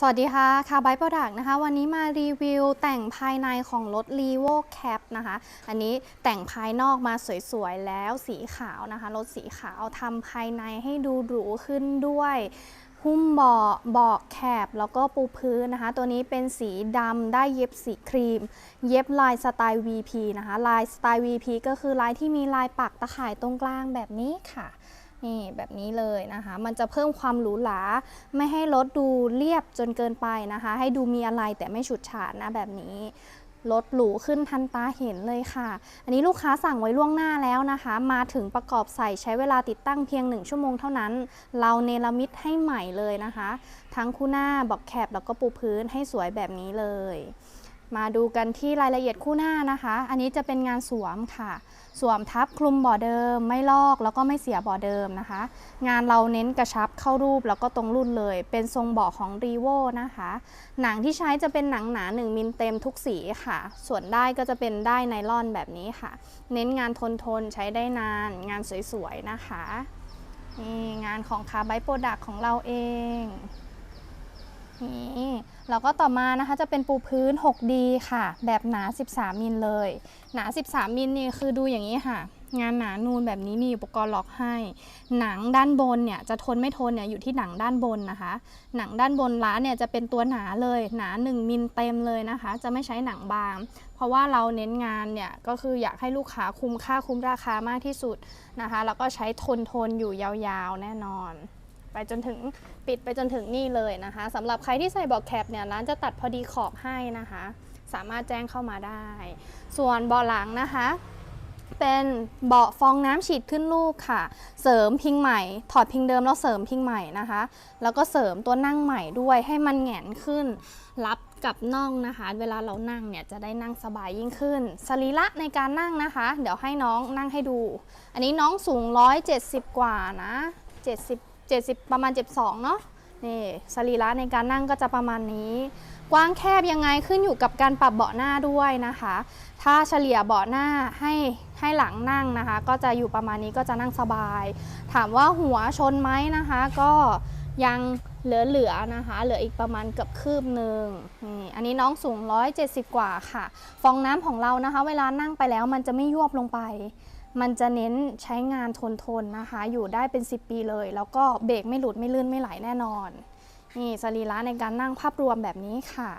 สวัสดีค่ะคาไบายโปรดักต์นะคะ วันนี้มารีวิวแต่งภายในของรถ r e v o Cap นะคะ อันนี้แต่งภายนอกมาสวยๆ แล้วสีขาวนะคะ รถสีขาวทำภายในให้ดูหรูขึ้นด้วยหุ้มเบาะเบาะแคบแล้วก็ปูพื้นนะคะ ตัวนี้เป็นสีดำได้เย็บสีครีม เย็บลายสไตล์ VP นะคะ ลายสไตล์ VP ก็คือลายที่มีลายปักตะข่ายตรงกลางแบบนี้ค่ะ นี่แบบนี้เลยนะคะ มันจะเพิ่มความหรูหราไม่ให้รถดูเรียบจนเกินไปนะคะ ให้ดูมีอะไรแต่ไม่ฉูดฉาดนะแบบนี้รถหรูขึ้นทันตาเห็นเลยค่ะ อันนี้ลูกค้าสั่งไว้ล่วงหน้าแล้วนะคะ มาถึงประกอบใส่ใช้เวลาติดตั้งเพียง 1 ชั่วโมงเท่านั้น เราเนรมิตให้ใหม่เลยนะคะ ทั้งคู่หน้าบอกแคบแล้วก็ปูพื้นให้สวยแบบนี้เลย มาดูกันที่รายละเอียดคู่หน้านะคะ อันนี้จะเป็นงานสวมค่ะ สวมทับคลุมบ่อเดิม ไม่ลอกแล้วก็ไม่เสียบ่อเดิมนะคะ งานเราเน้นกระชับเข้ารูปแล้วก็ตรงรุ่นเลย เป็นทรงบาะของ r ีโวนะคะ หนังที่ใช้จะเป็นหนังหนา 1มิลเต็มทุกสีค่ะ ส่วนได้ก็จะเป็นได้ไนล่อนแบบนี้ค่ะ เน้นงานทนทนใช้ได้นาน งานสวยๆนะคะนี่งานของคาไบโปรดักของเราเอง แล้วก็ต่อมานะคะจะเป็นปูพื้น 6D ค่ะ แบบหนา 13 มิลเลย หนา 13 มิลนี่คือดูอย่างนี้ค่ะ งานหนานูนแบบนี้มีอุปกรณ์ล็อกให้ หนังด้านบนเนี่ยจะทนไม่ทนเนี่ยอยู่ที่หนังด้านบนนะคะ หนังด้านบนร้านเนี่ยจะเป็นตัวหนาเลย หนา 1 มิลเต็มเลยนะคะ จะไม่ใช้หนังบาง เพราะว่าเราเน้นงานเนี่ยก็คืออยากให้ลูกค้าคุ้มค่าคุ้มราคามากที่สุดนะคะ แล้วก็ใช้ทนทนอยู่ยาวๆ แน่นอน ไปจนถึงปิดไปจนถึงนี่เลยนะคะสำหรับใครที่ใส่เบอกแคปเนี่ยร้านจะตัดพอดีขอบให้นะคะ สามารถแจ้งเข้ามาได้ ส่วนเบาะหลังนะคะ เป็นเบาะฟองน้ำฉีดขึ้นลูกค่ะ เสริมพิงใหม่ ถอดพิงเดิมแล้วเสริมพิงใหม่นะคะ แล้วก็เสริมตัวนั่งใหม่ด้วยให้มันแหงนขึ้น รับกับน่องนะคะ เวลาเรานั่งเนี่ยจะได้นั่งสบายยิ่งขึ้น สรีระในการนั่งนะคะ เดี๋ยวให้น้องนั่งให้ดู อันนี้น้องสูง 170 กว่านะ 70 70 ประมาณ 72 เนาะนี่สรีระในการนั่งก็จะประมาณนี้ กว้างแคบยังไงขึ้นอยู่กับการปรับเบาะหน้าด้วยนะคะ ถ้าเฉลี่ยเบาะหน้าให้ให้หลังนั่งนะคะ ก็จะอยู่ประมาณนี้ก็จะนั่งสบาย ถามว่าหัวชนไหมนะคะ ก็ยังเหลือๆนะคะ เหลืออีกประมาณเกือบคืบหนึ่งนี่อันนี้น้องสูง 170 กว่าค่ะ ฟองน้ำของเรานะคะ เวลานั่งไปแล้วมันจะไม่ยวบลงไป มันจะเน้นใช้งานทนทนนะคะ อยู่ได้เป็น 10 ปีเลย แล้วก็เบรกไม่หลุดไม่ลื่นไม่ไหลแน่นอน นี่สรีระในการนั่งภาพรวมแบบนี้ค่ะ